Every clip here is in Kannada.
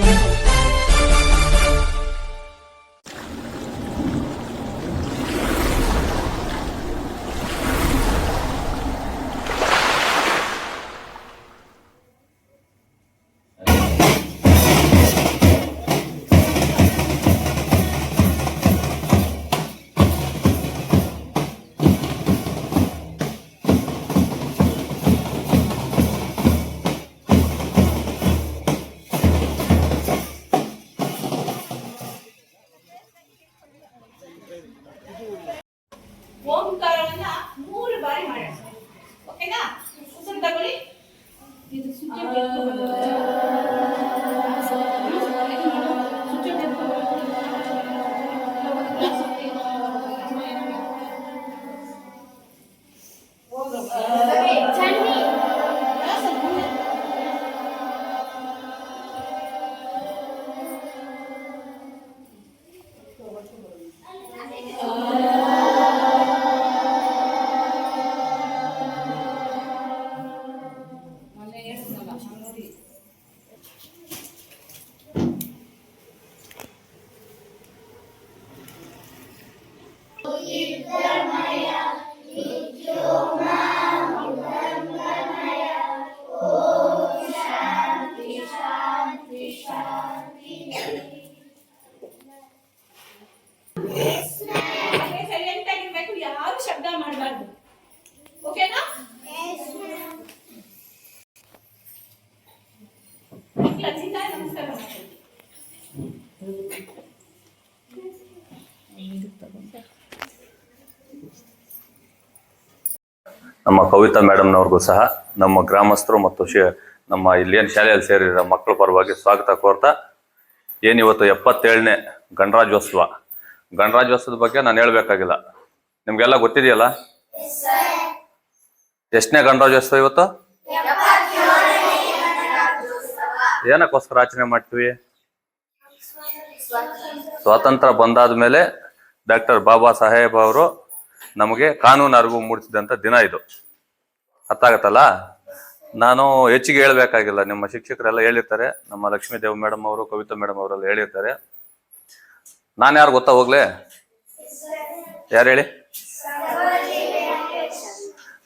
watching. ಕವಿತಾ ಮೇಡಮ್ನವ್ರಿಗೂ ಸಹ ನಮ್ಮ ಗ್ರಾಮಸ್ಥರು ಮತ್ತು ಶೇ ನಮ್ಮ ಇಲ್ಲೇನು ಶಾಲೆಯಲ್ಲಿ ಸೇರಿರೋ ಮಕ್ಕಳ ಪರವಾಗಿ ಸ್ವಾಗತ ಕೋರ್ತಾ ಏನಿವತ್ತು ಎಪ್ಪತ್ತೇಳನೇ ಗಣರಾಜ್ಯೋತ್ಸವ. ಗಣರಾಜ್ಯೋತ್ಸವದ ಬಗ್ಗೆ ನಾನು ಹೇಳ್ಬೇಕಾಗಿಲ್ಲ. ನಿಮಗೆಲ್ಲ ಗೊತ್ತಿದೆಯಲ್ಲ? ಎಷ್ಟನೇ ಗಣರಾಜ್ಯೋತ್ಸವ ಇವತ್ತು? ಏನಕ್ಕೋಸ್ಕರ ಆಚರಣೆ ಮಾಡ್ತೀವಿ? ಸ್ವಾತಂತ್ರ್ಯ ಬಂದಾದ ಮೇಲೆ ಡಾಕ್ಟರ್ ಬಾಬಾ ಸಾಹೇಬ್ ಅವರು ನಮಗೆ ಕಾನೂನು ಅರಿವು ಮೂಡಿಸಿದಂಥ ದಿನ ಇದು. ಅರ್ಥ ಆಗತ್ತಲ್ಲ ನಾನು ಹೆಚ್ಚಿಗೆ ಹೇಳ್ಬೇಕಾಗಿಲ್ಲ. ನಿಮ್ಮ ಶಿಕ್ಷಕರೆಲ್ಲ ಹೇಳಿರ್ತಾರೆ. ನಮ್ಮ ಲಕ್ಷ್ಮೀ ದೇವ್ ಮೇಡಮ್ ಅವರು, ಕವಿತಾ ಮೇಡಮ್ ಅವರೆಲ್ಲ ಹೇಳಿರ್ತಾರೆ. ನಾನು ಯಾರು ಗೊತ್ತಾ ಹೋಗ್ಲೆ? ಯಾರು ಹೇಳಿ?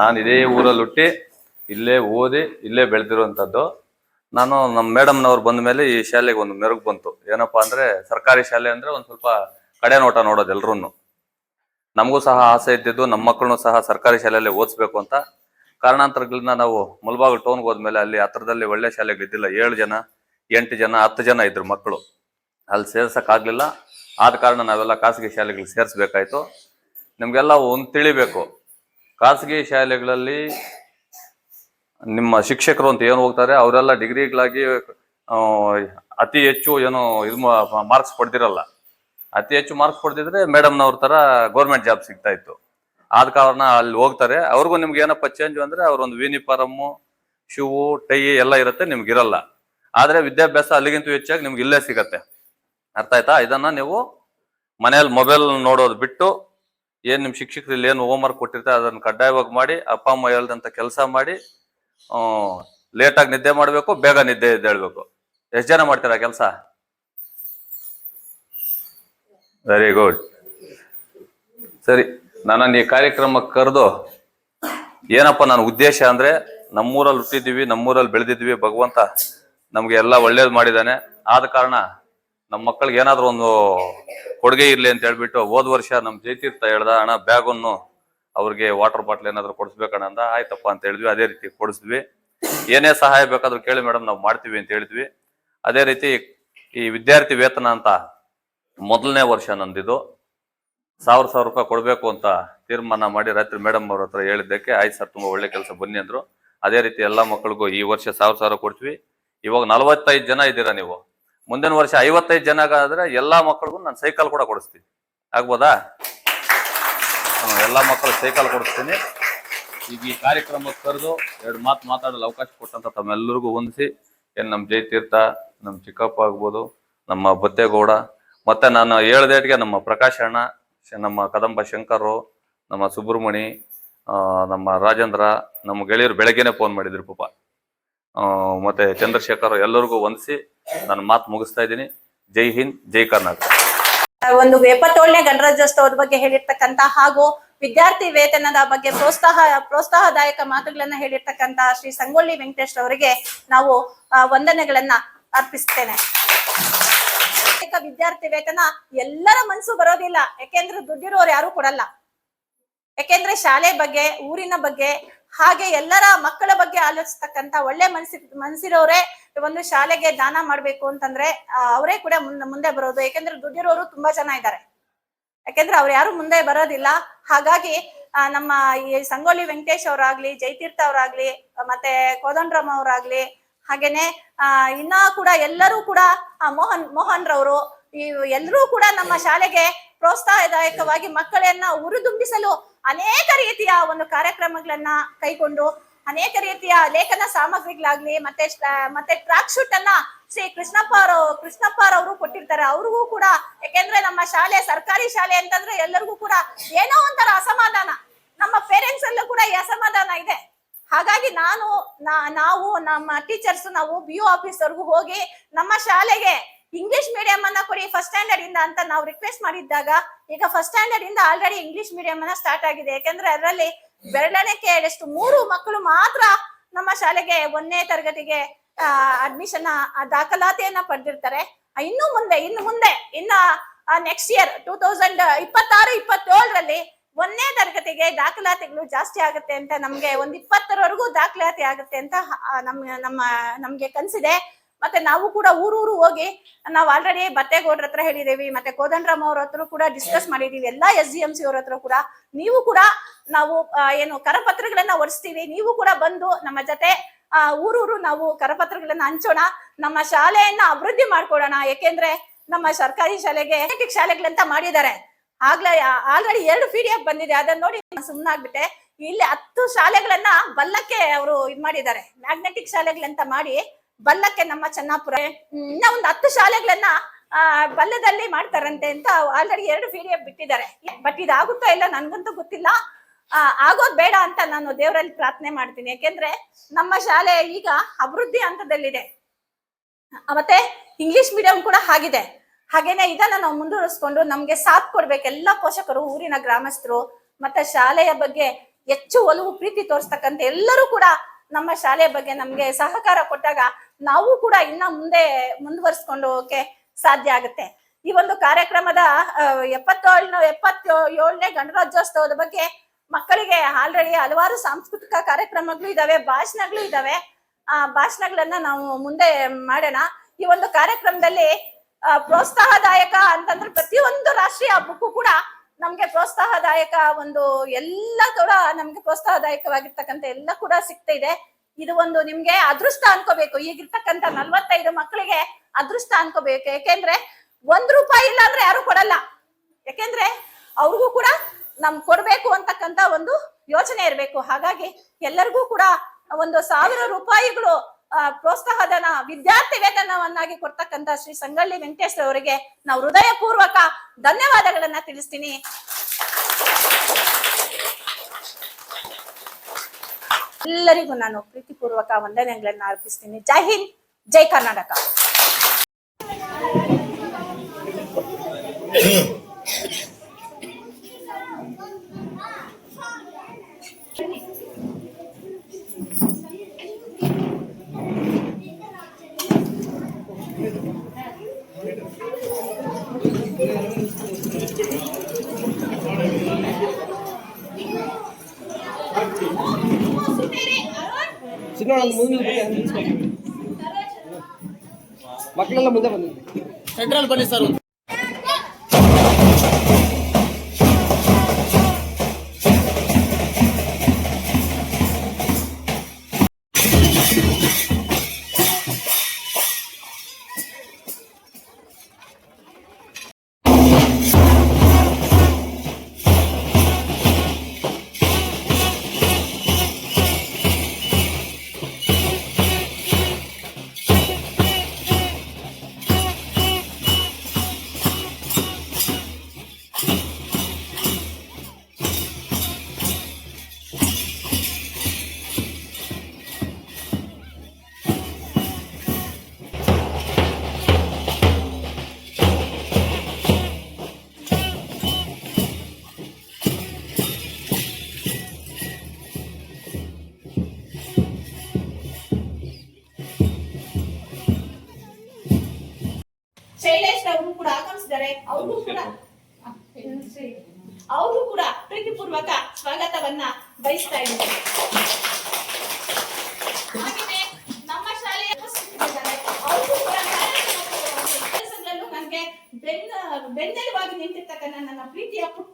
ನಾನು ಇದೇ ಊರಲ್ಲಿ ಹುಟ್ಟಿ, ಇಲ್ಲೇ ಓದಿ, ಇಲ್ಲೇ ಬೆಳೆದಿರುವಂಥದ್ದು. ನಾನು ನಮ್ಮ ಮೇಡಮ್ನವ್ರು ಬಂದ ಮೇಲೆ ಈ ಶಾಲೆಗೆ ಒಂದು ಮೆರುಗು ಬಂತು. ಏನಪ್ಪಾ ಅಂದ್ರೆ ಸರ್ಕಾರಿ ಶಾಲೆ ಅಂದ್ರೆ ಒಂದು ಸ್ವಲ್ಪ ಕಡೆ ನೋಟ ನೋಡೋದು ಎಲ್ರೂ ನಮಗೂ ಸಹ ಆಸೆ ಇದ್ದಿದ್ದು ನಮ್ಮ ಮಕ್ಕಳನ್ನು ಸಹ ಸರ್ಕಾರಿ ಶಾಲೆಯಲ್ಲಿ ಓದಿಸ್ಬೇಕು ಅಂತ ಕಾರಣಾಂತರಗಳನ್ನ ನಾವು ಮುಲ್ಬಾಗ್ ಟೌನ್ಗೆ ಹೋದ್ಮೇಲೆ ಅಲ್ಲಿ ಹತ್ರದಲ್ಲಿ ಒಳ್ಳೆ ಶಾಲೆಗಳಿದ್ದಿಲ್ಲ. ಏಳು ಜನ, ಎಂಟು ಜನ, ಹತ್ತು ಜನ ಇದ್ರು ಮಕ್ಕಳು. ಅಲ್ಲಿ ಸೇರ್ಸಕ್ಕಾಗ್ಲಿಲ್ಲ ಆದ ಕಾರಣ ನಾವೆಲ್ಲ ಖಾಸಗಿ ಶಾಲೆಗಳಿಗೆ ಸೇರಿಸ್ಬೇಕಾಯ್ತು. ನಿಮ್ಗೆಲ್ಲ ಒಂದು ತಿಳಿಬೇಕು. ಖಾಸಗಿ ಶಾಲೆಗಳಲ್ಲಿ ನಿಮ್ಮ ಶಿಕ್ಷಕರು ಅಂತ ಏನು ಹೋಗ್ತಾರೆ, ಅವರೆಲ್ಲ ಡಿಗ್ರಿಗಳಾಗಿ ಅತಿ ಹೆಚ್ಚು ಏನು ಇದು ಮಾರ್ಕ್ಸ್ ಪಡೆದಿರಲ್ಲ. ಅತಿ ಹೆಚ್ಚು ಮಾರ್ಕ್ಸ್ ಪಡೆದಿದ್ರೆ ಮೇಡಮ್ನವ್ರ ತರ ಗೌರ್ಮೆಂಟ್ ಜಾಬ್ ಸಿಗ್ತಾ ಇತ್ತು. ಆದ ಕಾರಣ ಅಲ್ಲಿ ಹೋಗ್ತಾರೆ. ಅವ್ರಿಗೂ ನಿಮ್ಗೆ ಏನಪ್ಪ ಚೇಂಜ್ ಅಂದ್ರೆ ಅವ್ರೊಂದು ಯೂನಿಫಾರಮ್ಮು ಶೂ ಟೈ ಎಲ್ಲ ಇರುತ್ತೆ, ನಿಮ್ಗೆ ಇರಲ್ಲ. ಆದ್ರೆ ವಿದ್ಯಾಭ್ಯಾಸ ಅಲ್ಲಿಗಿಂತ ಹೆಚ್ಚಾಗಿ ನಿಮ್ಗೆ ಇಲ್ಲೇ ಸಿಗತ್ತೆ. ಅರ್ಥ ಆಯ್ತಾ? ಇದನ್ನ ನೀವು ಮನೆಯಲ್ಲಿ ಮೊಬೈಲ್ ನೋಡೋದು ಬಿಟ್ಟು ಏನ್ ನಿಮ್ ಶಿಕ್ಷಕರು ಇಲ್ಲಿ ಏನು ಹೋಮ್ವರ್ಕ್ ಕೊಟ್ಟಿರ್ತಾರೆ ಅದನ್ನ ಕಡ್ಡಾಯವಾಗಿ ಮಾಡಿ, ಅಪ್ಪ, ಅಮ್ಮ ಹೇಳ್ದಂತ ಕೆಲಸ ಮಾಡಿ ಲೇಟಾಗಿ ನಿದ್ದೆ ಮಾಡಬೇಕು, ಬೇಗ ನಿದ್ದೆ ಎದ್ದೇಳ್ಬೇಕು ಎಷ್ಟು ಜನ ಮಾಡ್ತೀರಾ ಕೆಲಸ? ವೆರಿ ಗುಡ್ ಸರಿ. ನನ್ನನ್ನು ಈ ಕಾರ್ಯಕ್ರಮಕ್ಕೆ ಕರೆದು ಏನಪ್ಪ ನನ್ನ ಉದ್ದೇಶ ಅಂದ್ರೆ ನಮ್ಮೂರಲ್ಲಿ ಹುಟ್ಟಿದ್ದೀವಿ ನಮ್ಮೂರಲ್ಲಿ ಬೆಳೆದಿದ್ವಿ, ಭಗವಂತ ನಮ್ಗೆ ಎಲ್ಲ ಒಳ್ಳೇದು ಮಾಡಿದ್ದಾನೆ ಆದ ಕಾರಣ ನಮ್ಮ ಮಕ್ಕಳಿಗೆ ಏನಾದ್ರೂ ಒಂದು ಕೊಡುಗೆ ಇರಲಿ ಅಂತ ಹೇಳ್ಬಿಟ್ಟು ಹೋದ್ ವರ್ಷ ನಮ್ಮ ಜೈತೀರ್ಥ ಹೇಳ್ದ ಅಣ್ಣ ಬ್ಯಾಗನ್ನು ಅವ್ರಿಗೆ ವಾಟರ್ ಬಾಟ್ಲ್ ಏನಾದ್ರು ಕೊಡಿಸ್ಬೇಕಣ್ಣ ಅಂದ. ಆಯ್ತಪ್ಪ ಅಂತ ಹೇಳಿದ್ವಿ, ಅದೇ ರೀತಿ ಕೊಡಿಸಿದ್ವಿ. ಏನೇ ಸಹಾಯ ಬೇಕಾದ್ರೂ ಕೇಳಿ ಮೇಡಮ್ ನಾವು ಮಾಡ್ತೀವಿ ಅಂತ ಹೇಳಿದ್ವಿ. ಅದೇ ರೀತಿ ಈ ವಿದ್ಯಾರ್ಥಿ ವೇತನ ಅಂತ ಮೊದಲನೇ ವರ್ಷ ನಂದಿದು ಸಾವಿರ ಸಾವಿರ ರೂಪಾಯಿ ಕೊಡಬೇಕು ಅಂತ ತೀರ್ಮಾನ ಮಾಡಿ ರಾತ್ರಿ ಮೇಡಮ್ ಅವ್ರ ಹತ್ರ ಹೇಳಿದ್ದಕ್ಕೆ, ಆಯ್ತು ಸರ್ ತುಂಬ ಒಳ್ಳೆ ಕೆಲಸ ಬನ್ನಿ ಅಂದರು. ಅದೇ ರೀತಿ ಎಲ್ಲ ಮಕ್ಕಳಿಗೂ ಈ ವರ್ಷ ಸಾವಿರ ಸಾವಿರ ಕೊಡ್ತೀವಿ. ಇವಾಗ ನಲವತ್ತೈದು ಜನ ಇದ್ದೀರಾ ನೀವು? ಮುಂದಿನ ವರ್ಷ ಐವತ್ತೈದು ಜನ ಆದ್ರೆ ಎಲ್ಲ ಮಕ್ಕಳಿಗೂ ನಾನು ಸೈಕಲ್ ಕೂಡ ಕೊಡಿಸ್ತೀನಿ. ಆಗ್ಬೋದಾ? ಎಲ್ಲ ಮಕ್ಕಳು ಸೈಕಲ್ ಕೊಡಿಸ್ತೀನಿ. ಈಗ ಈ ಕಾರ್ಯಕ್ರಮಕ್ಕೆ ಕರೆದು ಎರಡು ಮಾತು ಮಾತಾಡಲು ಅವಕಾಶ ಕೊಟ್ಟಂತ ತಮ್ಮೆಲ್ಲರಿಗೂ ಹೊಂದಿಸಿ ಏನು ನಮ್ಮ ಜಯತೀರ್ಥ ನಮ್ಮ ಚಿಕ್ಕಪ್ಪ ಆಗ್ಬೋದು, ನಮ್ಮ ಬತ್ತೇಗೌಡ ಮತ್ತೆ ನಾನು ಹೇಳ್ದೇಟ್ಗೆ ನಮ್ಮ ಪ್ರಕಾಶ್ ಅಣ್ಣ ನಮ್ಮ ಕದಂಬ ಶಂಕರು, ನಮ್ಮ ಸುಬ್ರಹ್ಮಣಿ ನಮ್ಮ ರಾಜೇಂದ್ರ, ನಮ್ಮ ಗೆಳೆಯರು ಬೆಳಗ್ಗೆನೆ ಫೋನ್ ಮಾಡಿದ್ರು ಪಾಪ. ಮತ್ತೆ ಚಂದ್ರಶೇಖರ್ ಎಲ್ಲರಿಗೂ ವಂದಿಸಿ ನಾನು ಮಾತು ಮುಗಿಸ್ತಾ ಇದ್ದೀನಿ. ಜೈ ಹಿಂದ್, ಜೈ ಕರ್ನಾಟಕ. ಒಂದು ಎಪ್ಪತ್ತೇಳನೇ ಗಣರಾಜ್ಯೋತ್ಸವದ ಬಗ್ಗೆ ಹೇಳಿರ್ತಕ್ಕಂತ ಹಾಗೂ ವಿದ್ಯಾರ್ಥಿ ವೇತನದ ಬಗ್ಗೆ ಪ್ರೋತ್ಸಾಹ, ಪ್ರೋತ್ಸಾಹದಾಯಕ ಮಾತುಗಳನ್ನ ಹೇಳಿರ್ತಕ್ಕಂತ ಶ್ರೀ ಸಂಗೊಳ್ಳಿ ವೆಂಕಟೇಶ್ ಅವರಿಗೆ ನಾವು ವಂದನೆಗಳನ್ನ ಅರ್ಪಿಸ್ತೇನೆ. ಏಕ ವಿದ್ಯಾರ್ಥಿ ವೇತನ ಎಲ್ಲರ ಮನಸ್ಸು ಬರೋದಿಲ್ಲ. ಯಾಕೆಂದ್ರೆ ದುಡ್ಡಿರೋರು ಯಾರು ಕೊಡಲ್ಲ. ಯಾಕೆಂದ್ರೆ ಶಾಲೆ ಬಗ್ಗೆ, ಊರಿನ ಬಗ್ಗೆ, ಹಾಗೆ ಎಲ್ಲರ ಮಕ್ಕಳ ಬಗ್ಗೆ ಆಲೋಚಿಸ್ತಕ್ಕಂತ ಒಳ್ಳೆ ಮನ್ಸಿ, ಮನ್ಸಿರೋರೇ ಒಂದು ಶಾಲೆಗೆ ದಾನ ಮಾಡ್ಬೇಕು ಅಂತಂದ್ರೆ ಅವರೇ ಕೂಡ ಮುಂದೆ ಬರೋದು. ಯಾಕೆಂದ್ರೆ ದುಡ್ಡಿರೋರು ತುಂಬಾ ಜನ ಇದ್ದಾರೆ. ಯಾಕೆಂದ್ರೆ ಅವ್ರು ಯಾರು ಮುಂದೆ ಬರೋದಿಲ್ಲ. ಹಾಗಾಗಿ ನಮ್ಮ ಈ ಸಂಗೊಳ್ಳಿ ವೆಂಕಟೇಶ್ ಅವರಾಗ್ಲಿ ಜೈತೀರ್ಥ ಅವರಾಗ್ಲಿ, ಮತ್ತೆ ಕೋದಂಡರಾಮ್ ಅವರಾಗ್ಲಿ ಹಾಗೇನೆ, ಆ, ಇನ್ನ ಕೂಡ ಎಲ್ಲರೂ ಕೂಡ ಮೋಹನ್ ಮೋಹನ್ ರವರು ಈ ಎಲ್ಲರೂ ಕೂಡ ನಮ್ಮ ಶಾಲೆಗೆ ಪ್ರೋತ್ಸಾಹದಾಯಕವಾಗಿ ಮಕ್ಕಳನ್ನ ಉರುದುಂಬಿಸಲು ಅನೇಕ ರೀತಿಯ ಒಂದು ಕಾರ್ಯಕ್ರಮಗಳನ್ನ ಕೈಗೊಂಡು, ಅನೇಕ ರೀತಿಯ ಲೇಖನ ಸಾಮಗ್ರಿಗಳಾಗ್ಲಿ, ಮತ್ತೆ ಮತ್ತೆ ಟ್ರಾಕ್ ಶೂಟ್ ಅನ್ನ ಶ್ರೀ ಕೃಷ್ಣಪ್ಪ ಅವರು ಕೃಷ್ಣಪ್ಪ ಅವರು ಕೊಟ್ಟಿರ್ತಾರೆ. ಅವ್ರಿಗೂ ಕೂಡ ಯಾಕೆಂದ್ರೆ ನಮ್ಮ ಶಾಲೆ ಸರ್ಕಾರಿ ಶಾಲೆ ಅಂತಂದ್ರೆ ಎಲ್ಲರಿಗೂ ಕೂಡ ಏನೋ ಒಂಥರ ಅಸಮಾಧಾನ. ನಮ್ಮ ಪೇರೆಂಟ್ಸ್ ಅಲ್ಲೂ ಕೂಡ ಈ ಅಸಮಾಧಾನ ಇದೆ. ಹಾಗಾಗಿ ನಾನು ನಾವು, ನಮ್ಮ ಟೀಚರ್ಸ್ ನಾವು ಬಿ ಯು ಆಫೀಸರ್ಗೂ ಹೋಗಿ ನಮ್ಮ ಶಾಲೆಗೆ ಇಂಗ್ಲಿಷ್ ಮೀಡಿಯಂ ಅನ್ನ ಕೊಡಿ ಫಸ್ಟ್ ಸ್ಟ್ಯಾಂಡರ್ಡ್ ಇಂದ ಅಂತ ನಾವು ರಿಕ್ವೆಸ್ಟ್ ಮಾಡಿದ್ದಾಗ, ಈಗ ಫಸ್ಟ್ ಸ್ಟ್ಯಾಂಡರ್ಡ್ ಇಂದ ಆಲ್ರೆಡಿ ಇಂಗ್ಲಿಷ್ ಮೀಡಿಯಂ ಅನ್ನ ಸ್ಟಾರ್ಟ್ ಆಗಿದೆ. ಯಾಕಂದ್ರೆ ಅದರಲ್ಲಿ ಬೆರಳಕ್ಕೆ ಎಷ್ಟು ಮೂರು ಮಕ್ಕಳು ಮಾತ್ರ ನಮ್ಮ ಶಾಲೆಗೆ ಒಂದನೇ ತರಗತಿಗೆ ಅಡ್ಮಿಷನ್ ದಾಖಲಾತಿಯನ್ನ ಪಡೆದಿರ್ತಾರೆ. ಇನ್ನು ಮುಂದೆ ಇನ್ನು ಮುಂದೆ, ಇನ್ನ ನೆಕ್ಸ್ಟ್ ಇಯರ್ ಟೂ ತೌಸಂಡ್ ಇಪ್ಪತ್ತಾರು, ಇಪ್ಪತ್ತೇಳರಲ್ಲಿ ಒಂದನೇ ತರಗತಿಗೆ ದಾಖಲಾತಿಗಳು ಜಾಸ್ತಿ ಆಗುತ್ತೆ ಅಂತ ನಮ್ಗೆ ಒಂದ್ ಇಪ್ಪತ್ತರವರೆಗೂ ದಾಖಲಾತಿ ಆಗುತ್ತೆ ಅಂತ ನಮ್, ನಮ್ಮ, ನಮ್ಗೆ ಕನ್ಸಿದೆ. ಮತ್ತೆ ನಾವು ಕೂಡ ಊರೂರು ಹೋಗಿ ನಾವು ಆಲ್ರೆಡಿ ಬತ್ತೇಗೌಡ್ರ ಹತ್ರ ಹೇಳಿದೀವಿ, ಮತ್ತೆ ಕೋದಂಡರಾಮ್ ಅವ್ರ ಹತ್ರ ಕೂಡ ಡಿಸ್ಕಸ್ ಮಾಡಿದೀವಿ, ಎಲ್ಲಾ ಎಸ್ ಡಿ ಎಂ ಸಿ ಅವ್ರ ಹತ್ರ ಕೂಡ. ನೀವು ಕೂಡ ನಾವು ಏನು ಕರಪತ್ರಗಳನ್ನ ಹೊರಿಸ್ತೀವಿ ನೀವು ಕೂಡ ಬಂದು ನಮ್ಮ ಜೊತೆ, ಆ, ಊರೂರು ನಾವು ಕರಪತ್ರಗಳನ್ನ ಹಂಚೋಣ, ನಮ್ಮ ಶಾಲೆಯನ್ನ ಅಭಿವೃದ್ಧಿ ಮಾಡ್ಕೊಡೋಣ. ಯಾಕೆಂದ್ರೆ ನಮ್ಮ ಸರ್ಕಾರಿ ಶಾಲೆಗೆ, ಶಾಲೆಗಳಂತ ಮಾಡಿದ್ದಾರೆ. ಆಗ್ಲೇ ಆಲ್ರೆಡಿ ಎರಡು ಪಿ ಬಂದಿದೆ. ಅದನ್ನ ನೋಡಿ ಸುಮ್ಮನಾಗ್ಬಿಟ್ಟೆ ಇಲ್ಲಿ ಹತ್ತು ಶಾಲೆಗಳನ್ನ ಬಲ್ಲಕ್ಕೆ ಅವರು ಇದ್ ಮಾಡಿದ್ದಾರೆ. ಮ್ಯಾಗ್ನೆಟಿಕ್ ಶಾಲೆಗಳಂತ ಮಾಡಿ ಬಲ್ಲಕ್ಕೆ ನಮ್ಮ ಚೆನ್ನಾಪುರ. ಇನ್ನ ಒಂದು ಹತ್ತು ಶಾಲೆಗಳನ್ನ ಬಲ್ಲದಲ್ಲಿ ಮಾಡ್ತಾರಂತೆ ಅಂತ ಆಲ್ರೆಡಿ ಎರಡು ಪಿ ಡಿ ಎಫ್ ಬಿಟ್ಟಿದ್ದಾರೆ. ಬಟ್ ಇದಾಗುತ್ತೋ ಇಲ್ಲ ನನ್ಗಂತೂ ಗೊತ್ತಿಲ್ಲ. ಆಗೋದ್ ಬೇಡ ಅಂತ ನಾನು ದೇವರಲ್ಲಿ ಪ್ರಾರ್ಥನೆ ಮಾಡ್ತೀನಿ. ಯಾಕೆಂದ್ರೆ ನಮ್ಮ ಶಾಲೆ ಈಗ ಅಭಿವೃದ್ಧಿ ಹಂತದಲ್ಲಿದೆ. ಮತ್ತೆ ಇಂಗ್ಲಿಷ್ ಮೀಡಿಯಂ ಕೂಡ ಆಗಿದೆ ಹಾಗೇನೆ ಇದನ್ನ ನಾವು ಮುಂದುವರಿಸ್ಕೊಂಡು ನಮ್ಗೆ ಸಾಥ್ ಕೊಡ್ಬೇಕು. ಎಲ್ಲ ಪೋಷಕರು, ಊರಿನ ಗ್ರಾಮಸ್ಥರು, ಮತ್ತೆ ಶಾಲೆಯ ಬಗ್ಗೆ ಹೆಚ್ಚು ಒಲವು, ಪ್ರೀತಿ ತೋರಿಸ್ತಕ್ಕಂಥ ಎಲ್ಲರೂ ಕೂಡ ನಮ್ಮ ಶಾಲೆಯ ಬಗ್ಗೆ ನಮ್ಗೆ ಸಹಕಾರ ಕೊಟ್ಟಾಗ ನಾವು ಕೂಡ ಇನ್ನ ಮುಂದೆ ಮುಂದುವರಿಸ್ಕೊಂಡು ಹೋಗಕ್ಕೆ ಸಾಧ್ಯ ಆಗುತ್ತೆ. ಈ ಒಂದು ಕಾರ್ಯಕ್ರಮದ ಎಪ್ಪತ್ತೇಳನ ಎಪ್ಪತ್ತೇ ಏಳನೇ ಗಣರಾಜ್ಯೋತ್ಸವದ ಬಗ್ಗೆ ಮಕ್ಕಳಿಗೆ ಆಲ್ರೆಡಿ ಹಲವಾರು ಸಾಂಸ್ಕೃತಿಕ ಕಾರ್ಯಕ್ರಮಗಳು ಇದಾವೆ, ಭಾಷಣಗಳು ಇದಾವೆ. ಆ ಭಾಷಣಗಳನ್ನ ನಾವು ಮುಂದೆ ಮಾಡೋಣ. ಈ ಒಂದು ಕಾರ್ಯಕ್ರಮದಲ್ಲಿ ಪ್ರೋತ್ಸಾಹದಾಯಕ ಅಂತಂದ್ರೆ ಪ್ರತಿಯೊಂದು ರಾಷ್ಟ್ರೀಯ ಹಬ್ಬಕ್ಕೂ ಕೂಡ ನಮ್ಗೆ ಪ್ರೋತ್ಸಾಹದಾಯಕ ಒಂದು ಎಲ್ಲ ಕೂಡ ನಮ್ಗೆ ಪ್ರೋತ್ಸಾಹದಾಯಕವಾಗಿರ್ತಕ್ಕಂಥ ಎಲ್ಲ ಕೂಡ ಸಿಗ್ತಾ ಇದೆ. ಇದು ಒಂದು ನಿಮ್ಗೆ ಅದೃಷ್ಟ ಅನ್ಕೋಬೇಕು. ಈಗಿರ್ತಕ್ಕಂಥ ನಲ್ವತ್ತೈದು ಮಕ್ಕಳಿಗೆ ಅದೃಷ್ಟ ಅನ್ಕೋಬೇಕು. ಯಾಕೆಂದ್ರೆ ಒಂದ್ ರೂಪಾಯಿ ಇಲ್ಲ ಅಂದ್ರೆ ಯಾರು ಕೊಡಲ್ಲ. ಯಾಕೆಂದ್ರೆ ಅವ್ರಿಗೂ ಕೂಡ ನಮ್ ಕೊಡ್ಬೇಕು ಅಂತಕ್ಕಂತ ಒಂದು ಯೋಚನೆ ಇರಬೇಕು. ಹಾಗಾಗಿ ಎಲ್ಲರಿಗೂ ಕೂಡ ಒಂದು ಸಾವಿರ ರೂಪಾಯಿಗಳು ಪ್ರೋತ್ಸಾಹಧನ ವಿದ್ಯಾರ್ಥಿ ವೇತನವನ್ನಾಗಿ ಕೊಡ್ತಕ್ಕಂತ ಶ್ರೀ ಸಂಗಳ್ಳಿ ವೆಂಕಟೇಶ್ ಅವರಿಗೆ ನಾವು ಹೃದಯ ಪೂರ್ವಕ ಧನ್ಯವಾದಗಳನ್ನ ತಿಳಿಸ್ತೀನಿ. ಎಲ್ಲರಿಗೂ ನಾನು ಪ್ರೀತಿಪೂರ್ವಕ ವಂದನೆಗಳನ್ನ ಅರ್ಪಿಸ್ತೀನಿ. ಜೈ ಹಿಂದ್, ಜೈ ಕರ್ನಾಟಕ. చిన్నవాడు అంత ముందు మక్కల ముందే పంది సెంట్రల్ పండిస్తారు ಬೆನ್ನೆಲುಬಾಗಿ ನಿಂತಿರ್ತಕ್ಕಂಥ ನನ್ನ ಪ್ರೀತಿಯ ಪುಟ್ಟ